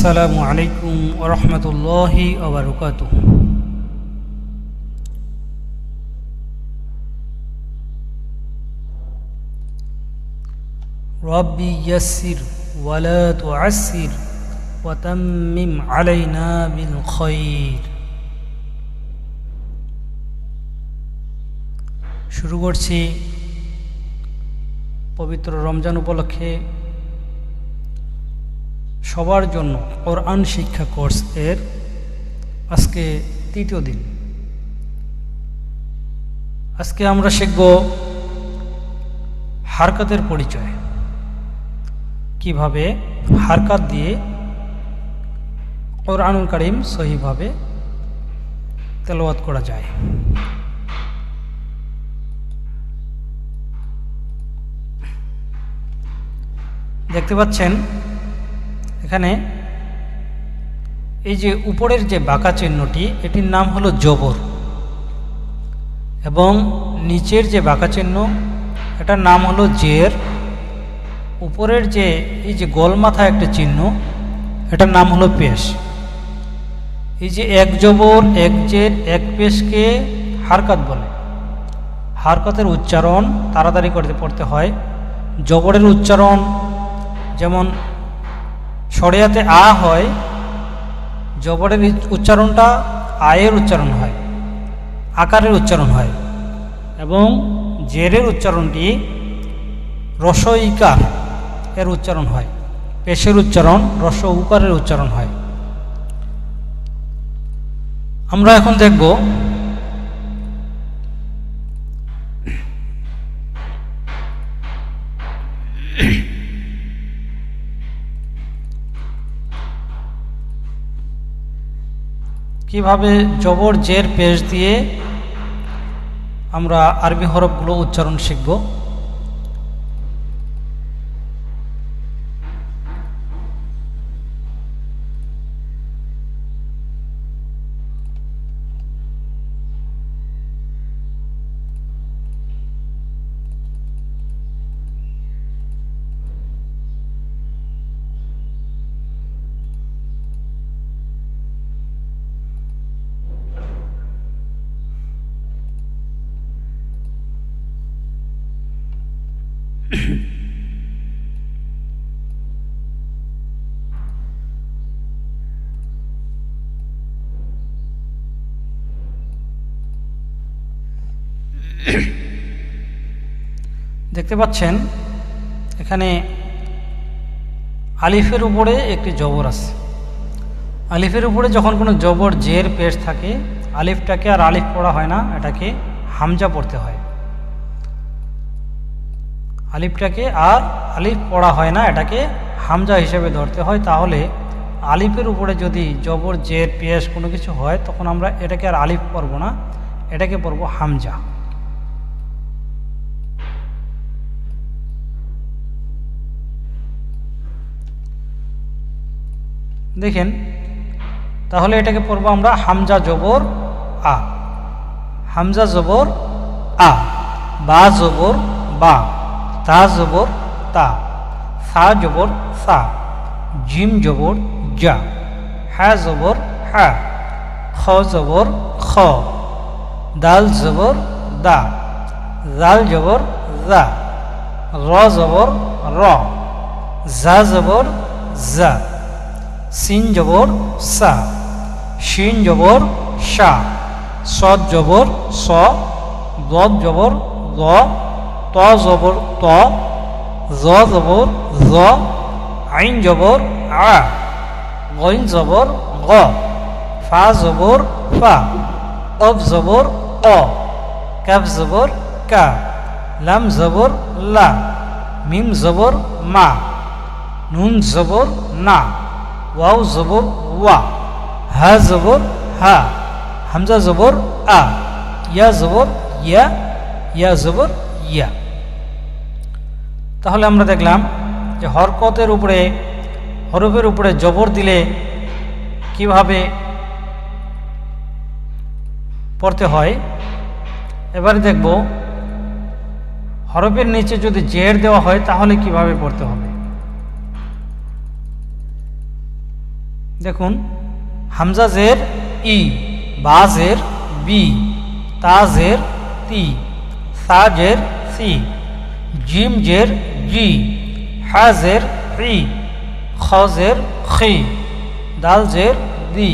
আসসালামু আলাইকুম ওরহমতুল্লাহি ওবরকাত রব্বি ইয়াসির ওয়ালা তুআসির ওয়াতাম্মিম আলাইনা বিল খৈর। শুরু করছি পবিত্র রমজান উপলক্ষে সবার জন্য কোরআন শিক্ষা কোর্স এর আজকে তৃতীয় দিন। আজকে আমরা শিখব হারকাতের পরিচয়। কীভাবে হারকাত দিয়ে কোরআনুল করিম সহিভাবে তেলাওয়াত করা যায়। দেখতে পাচ্ছেন এখানে এই যে উপরের যে বাঁকা চিহ্নটি, এটির নাম হলো জবর। এবং নিচের যে বাঁকা চিহ্ন, এটার নাম হলো জের। উপরের যে এই যে গোল মাথা একটা চিহ্ন, এটার নাম হলো পেশ। এই যে এক জবর, এক জের, এক পেশকে হারকাত বলে। হারকাতের উচ্চারণ তাড়াতাড়ি করতে পড়তে হয়। জবরের উচ্চারণ যেমন সরিয়াতে আ হয়, জবরের উচ্চারণটা আয়ের উচ্চারণ হয়, আকারের উচ্চারণ হয় এবং জেরের উচ্চারণটি রস ইকার এর উচ্চারণ হয়, পেশের উচ্চারণ রস উকারের উচ্চারণ হয়। আমরা এখন দেখব কীভাবে জবর জের পেশ দিয়ে আমরা আরবি হরফগুলো উচ্চারণ শিখব? দেখতে পাচ্ছেন, এখানে আলিফের উপরে একটি জবর আছে। আলিফের উপরে যখন কোনো জবর, জের, পেশ থাকে, আলিফটাকে আর আলিফ পড়া হয় না, এটাকে হামজা পড়তে হয়। আলিফটাকে আর আলিফ পড়া হয় না, এটাকে হামজা হিসেবে ধরতে হয়। তাহলে আলিফের উপরে যদি জবর জের পেশ কোনো কিছু হয়, তখন আমরা এটাকে আর আলিফ পড়ব না, এটাকে পড়ব হামজা। দেখেন, তাহলে এটাকে পড়ব আমরা হামজা জবর আ। হামজা জবর আ, বা জবর বা। তা জবর তা, সা জবর সা, জিম জবর যা হ্যা জবর হ্যা খ জবর খ, দাল জবর দা, জাল জবর জা, র জবর র, জা জবর জা, সিন জবর সা, শিন জবর সা, সদ জবর স, দদ জবর দ ত জবর ত, জ জবর জ, আইন জবর আ, গইন জবর গ, ফা জবর ফা অব জবর অ, কাফ জবর কা, লাম জবর লা, মিম জবর মা, নুন জবর না ওয়াও জবর ওয়া হা জবর হা, হামজা জবর আ ইয়া জবর ইয়া ইয়া জবর ইয়া তাহলে আমরা দেখলাম যে হরকতের উপরে, হরফের উপরে জবর দিলে কীভাবে পড়তে হয়? এবারে দেখব, হরফের নিচে যদি জের দেওয়া হয় তাহলে কীভাবে পড়তে হবে? দেখুন হামজাজের ই বাজের বি তাজের তি সাজের সি। জিম জের জি হাজের হি খজের খি দালজের দি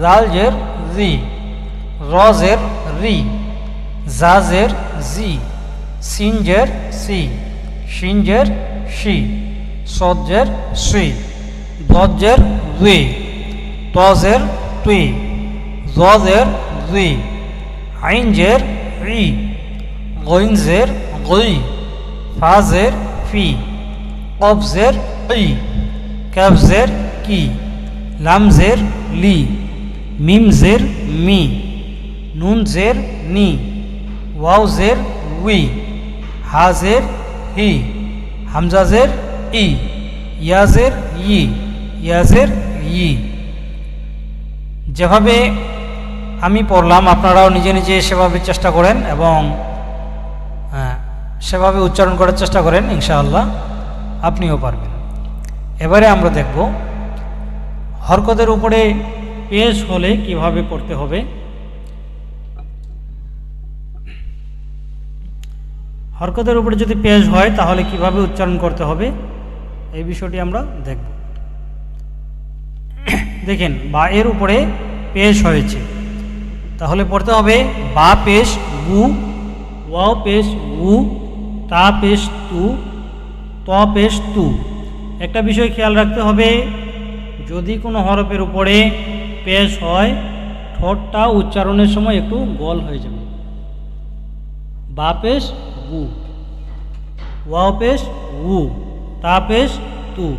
জালজের জি রজের রি জাজের জি সিনজের সি সিনজের শি সজ্জের সি দজ্জের দুই তজের তুই জজের দুই আইনজের ই গইনজের গই। ফাজের ফি কবজের ই ক্যাবজের কি, লামজের লি, মিমজের মি, নুনজের নি ওয়াউজের উই, হাজের হি, হামজাজের ই, ইয়াজের ই ইয়াজের ই। যেভাবে আমি পড়লাম, আপনারাও নিজে নিজে সেভাবে চেষ্টা করেন এবং সেভাবে উচ্চারণ করার চেষ্টা করেন, ইনশাআল্লাহ আপনিও পারবেন। এবারে আমরা দেখব হরকতের উপরে পেশ হলে কীভাবে পড়তে হবে। হরকতের উপরে যদি পেশ হয়, তাহলে কীভাবে উচ্চারণ করতে হবে, এই বিষয়টি আমরা দেখব। দেখেন, বা এর উপরে পেশ হয়েছে। তাহলে পড়তে হবে, বা পেশ বু ওয়াও পেশ উ তা পেশ তু ত পেশ তু একটা বিষয় খেয়াল রাখতে হবে, যদি কোনো হরফের উপরে পেশ হয়, ঠোঁটটা উচ্চারণের সময় একটু গোল হয়ে যাবে। বা পেশ গু। ওয়াও পেশ উ তা। পেশ তু।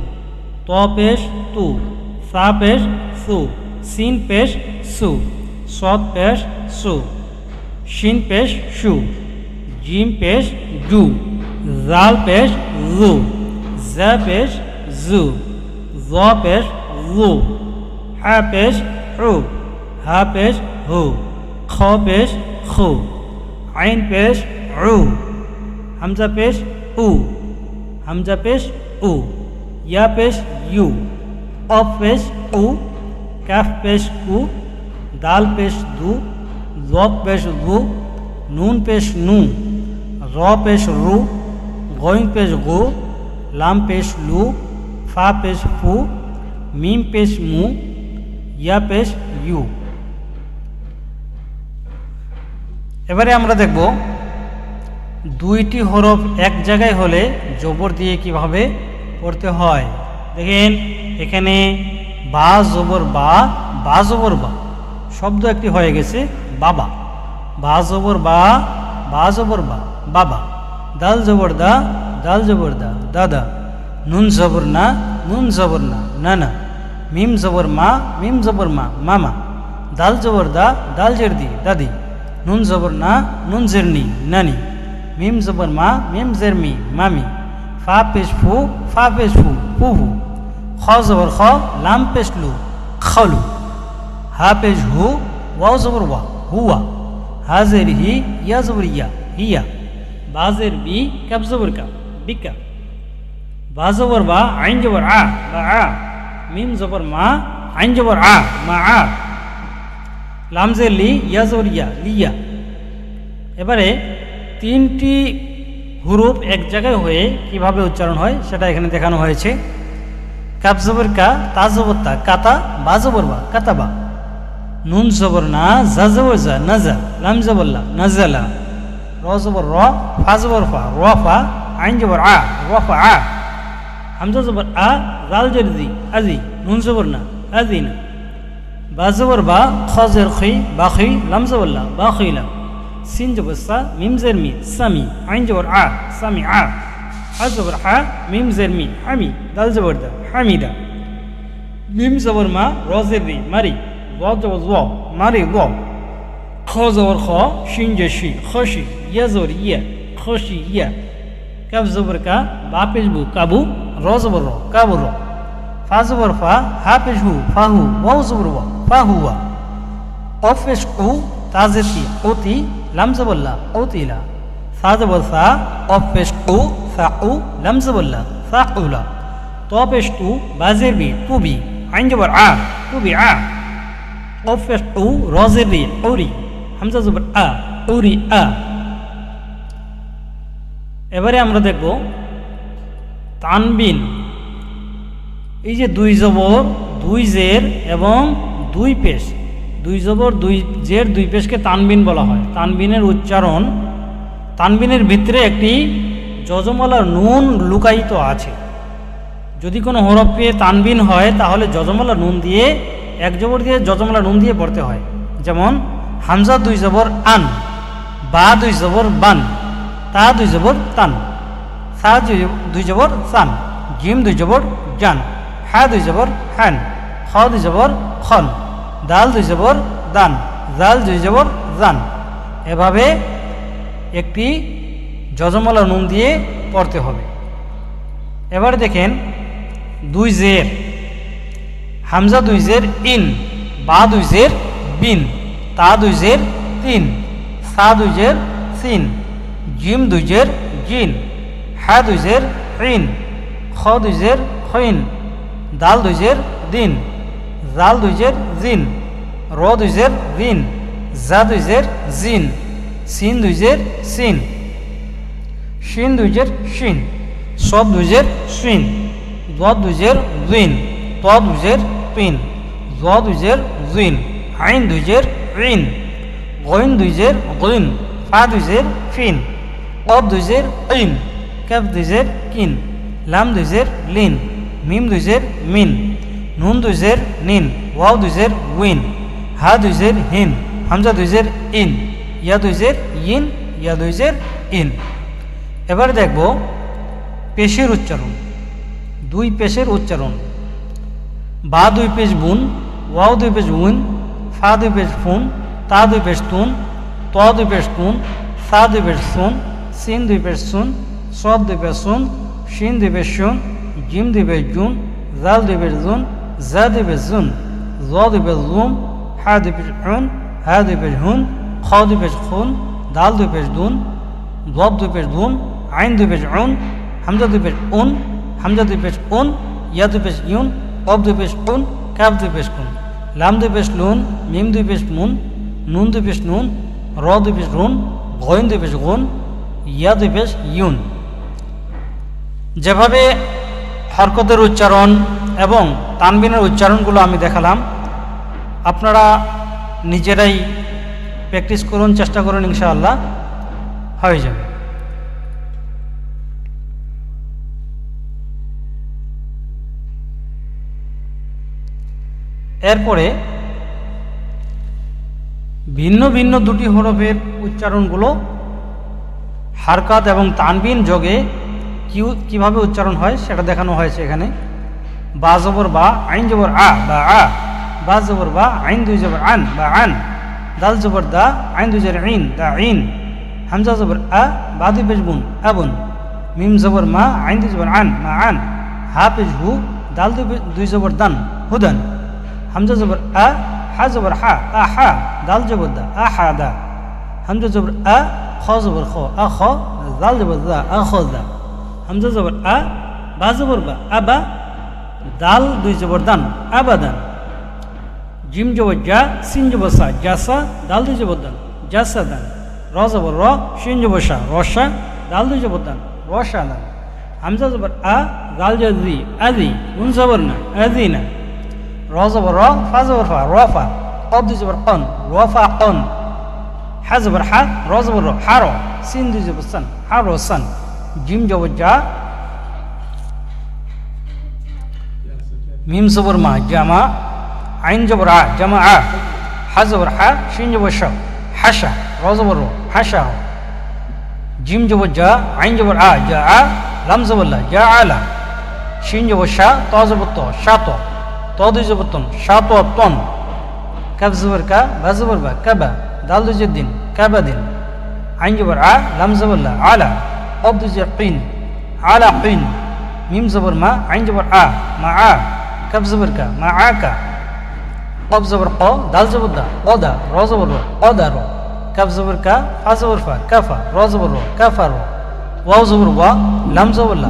ত পেশ তু সা। পেশ সু। সিন পেশ সু। সৎ পেশ সু শিন পেশ সু। জিম পেশ জু জাল পেশ জু জা পেশ জু জ পেশ জু হা পেশ হু হা পেশ হু খ পেশ খু আইন পেশ উ হামজা পেশ উ হামজা পেশ উ ইয়া পেশ ইউ অফ পেশ উ ক্যাফ পেশ কু দাল পেশ দু জব পেশ গু নুন পেশ নু র পেশ রু গইন পেশ গু, লাম পেশ লু, ফা পেশ ফু, মিম পেশ মু, ইয়া পেশ ইউ। এবারে আমরা দেখব দুইটি হরফ এক জায়গায় হলে জবর দিয়ে কীভাবে পড়তে হয়। দেখেন, এখানে বা জবর বা বা জবর বা, শব্দ একটি হয়ে গেছে বাবা। বা জবর বা বা জবর বা। বাবা, দাল জবর দা, দাল জবর দা, দাদা, নুন জবর না, নুন জবর না না না, মিম জবর মা, মিম জবর মা, মামা, দাল জবর দা, দাল জের দি, দাদি, নুন জবর না, নুন জেরনি নানি, মিম জবর মা, মিম জেরমি মামি, ফা পেশ ফু, ফা পেশ ফু ফু ফু, খ জবর খ, লাম পেশ লু খলু হা পেশ হু, ওয়াও জবর ওয়া, হুয়া হাজের হি, ইয়া জবর ইয়া, হিয়া। বাজের বি জবর কা বিকা বা জবর বা, আইন জবর আ, বা আ। মিম জবর মা, আইন জবর আ, মা আ। লামজের লি, ইয়া জবর ইয়া লিয়া এবারে তিনটি হুরুপ এক জায়গায় হয়ে কীভাবে উচ্চারণ হয় সেটা এখানে দেখানো হয়েছে। কাপ জবর কা, তা জবর তা কাতা বা জবর বা কাতা বা। নুন জবর না, জা জবর জা নাজা লাম জবর লা নাজালা র জবর র ফা জবর ফা, র ফা আইন জবর আ, র ফা আ। হামজা জবর আ জাল জেরজি আজি নুন জবর না, আজি না। বা জবর বা খ জের খি বা খি লাম জবর লা। বা খইলা সিন জবর সা মিম জের মি, সামি আইন জবর আ, সামি আ। হা জবর হা মিম জের মি, হামি দাল জবর দা হামিদা মিম জবর মা র জের রি, মারি জ জবর জ, মারি জ খ জবর খ শিন জে শি খসি ইয়া জবর ইয়া খসি ইয়া কাব জবর কা বা পেশ বু কাবু র জবর র কাবু র ফা জবর ফা হা পেশ হু ফা হু ওয়াও জবর ওয়া ফা হুয়া অফ পেশ কু তাজেতি ওতি লাম জবল্লা ওতিলা সা জবর সা অফ পেশ কু সা উ লাম জবল্লা সা উলা ত পেশ তু বাজের বি তুবি আইন জবর আ টুবি আ কফ পেশ উ রজের রি ঔরি হামজা জবর আ ঔরি আ। এবারে আমরা দেখব তানবিন, এই যে দুই জবর, দুই জের এবং দুই পেশ। দুই জবর, দুই জের, দুই পেশকে তানবিন বলা হয়। তানবিনের উচ্চারণ, তানবিনের ভিতরে একটি যজমালা নুন লুকায়িত আছে। যদি কোনো হরফ পেয়ে তানবিন হয়, তাহলে যজমালা নুন দিয়ে, এক জবর দিয়ে যজমালা নুন দিয়ে পড়তে হয়। যেমন হামজা দুই জবর আন, বা দুই জবর বান, তা দুই জবর তান, সা দুই- জবর সান জিম দুই জবর জান, হা দুই জবর হ্যান খ দুই জবর খন, দাল দুই জবর দান, জাল দুই জবর জান। এভাবে একটি যজমালা নুন দিয়ে পড়তে হবে। এবার দেখেন দুই জের, হামজা দুই জের ইন, বা দুই জের বিন। তা দুই জের তিন সা দুই জের সিন জিম দুই জের জিন হা দুই জের ইন খ দুই জের খইন দাল দুই জের দিন জাল দুই জের জিন র দুই জের রিন জা দুই জের জিন সিন দুই জের সিন শিন দুইজের শিন সব দুইজের শিন দ দুইজের দুইন ত দুইজের পিন জ দুইজের জুইন আইন দুইজের ঋণ। গইন দুইজের গইন ফা দুইজের ফিন অব দুইজের ইন ক্যাপ দুইজের কিন, লাম দুইজের লিন, মিম দুইজের মিন, নুন দুইজের নিন, ওয়াও দুইজের উইন, হা দুইজের হিন, হামজা দুইজের ইন, ইয়া দুইজের ইন, ইয়া দুইজের ইন। এবার দেখব পেশের উচ্চারণ। দুই পেশের উচ্চারণ। বা দুই পেশ বুন, ওয়াও দুই পেশ উন ফা দুই পেশ ফুন তা দুই পেশ তুন ত দুই পেশ তুন সা দুই পেশ সুন সিন দুই পেশ সুন সব দুই পেশ সুন সিন দুই পেশ শুন জিম দুই পেশ জুন জাল দুই পেশ জুন জা দুই পেশ জুন জ দুই পেশ জুম হা দুই পেশ হুন হা দুই পেশ হুন খ দুই পেশ খুন দাল দুই পেশ দুন দব দুই পেশ দুন আইন দুই পেশ উন হামজা দুই পেশ উন হামজা দুই পেশ উন ইয়া দুই পেশ ইউন অব দুই পেশ উন ক্যাব দুই পেশ কুন লাম দুই পেশ লুন মিম দুই পেশ মুন নুন দুই পেশ নুন, র দুই পেশ রুন গইন দুই পেশ গুন ইয়া দুই পেশ ইউন। যেভাবে হরকতের উচ্চারণ এবং তানবিনের উচ্চারণগুলো আমি দেখালাম, আপনারা নিজেরাই প্র্যাকটিস করুন, চেষ্টা করুন, ইনশাআল্লাহ, হয়ে যাবে। এরপরে ভিন্ন ভিন্ন দুটি হরফের উচ্চারণগুলো হারকাত এবং তানবিন যোগে কিউ কীভাবে উচ্চারণ হয় সেটা দেখানো হয়েছে এখানে। বা জবর বা, আইন জবর আ, বা আ। বা জবর বা, আইন দুই জবর আন, বা আন। দাল জবর দা, আইন দুই জবর ইন, দা ইন। হামজা জবর আ, বা দুই পেশ বুন আবুন মিম জবর মা, আইন দুই জবর আন, মা আন। হা পেজ হু, দাল দুই জবর দান, হুদান। হামজা জবর আ, হা জবর হা, আ, হা, দাল জবর দা, আ, হা, দা। হামজা জবর আ, খ জবর খ, আ, খ, দাল জবর দা, আ, খ, দা। হামজা জবর আ, বা জবর বা আবা দাল দুই জবর দান আবাদান জিম জবর যা সিন জবর সা জাসা দাল দুই জবর দান জাসা দান। র জবর র শিন জবর সা রসা দাল দুই জবর দান রসা দান। হামজা জবর আ, দাল জাদি আদি নুন জবর না আদি না। র জবর র ফা জবর ফা র ফা কব দুই জবর কন র ফা কন হা জবর হা র জবর র হা র সিন দুই জবর সান হা র সান জিম জবর যা মিম জবর মা জামা আইন জবর আ জামা আ হা জবর হা শিন জবর শ হাসা র জবর র হাসা জিম জবর যা আইন জবর আ যা আ লাম জবর লা যা আলা শিন জবর শা ত জবর ত দুই জবর তন শা ত তন কাব জবর কা বা জবর বা কাবা দাল দুই দিন কাবা দিন আইন জবর আ লাম জবর লা আলা অব দুই কিন আলা কিন মিম জবর মা আইন জবর আ মা আ কাব জবর কা মা আ কা কব জবর ক দাল জবর দা ক দা র জবর র ক দা র কাব জবর কা ফা জবর ফা কাফা র জবর র কাফা র ওয়াও জবর ওয়া লাম জবর লা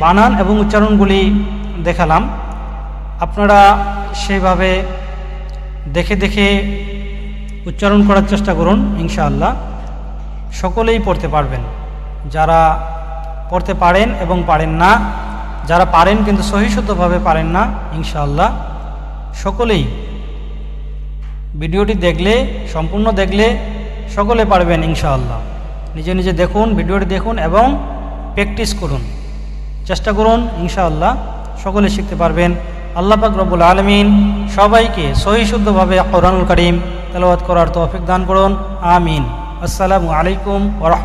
বানান এবং উচ্চারণগুলি দেখালাম। আপনারা সেইভাবে দেখে দেখে উচ্চারণ করার চেষ্টা করুন, ইনশাআল্লাহ। সকলেই পড়তে পারবেন। যারা পড়তে পারেন এবং পারেন না, যারা পারেন কিন্তু সহিশুদ্ধভাবে পারেন না, ইনশাআল্লাহ, সকলেই ভিডিওটি দেখলে, সম্পূর্ণ দেখলে সকলে পারবেন, ইনশাআল্লাহ। নিজে নিজে দেখুন, ভিডিওটি দেখুন এবং প্র্যাকটিস করুন। চেষ্টা করুন, ইনশাআল্লাহ সকলে শিখতে পারবেন। আল্লাহ পাক রব্বুল আলমিন সবাইকে সহিশুদ্ধভাবে কোরআনুল করিম তেলাওয়াত করার তৌফিক দান করুন। আমিন। আসসালামু আলাইকুম ওরহম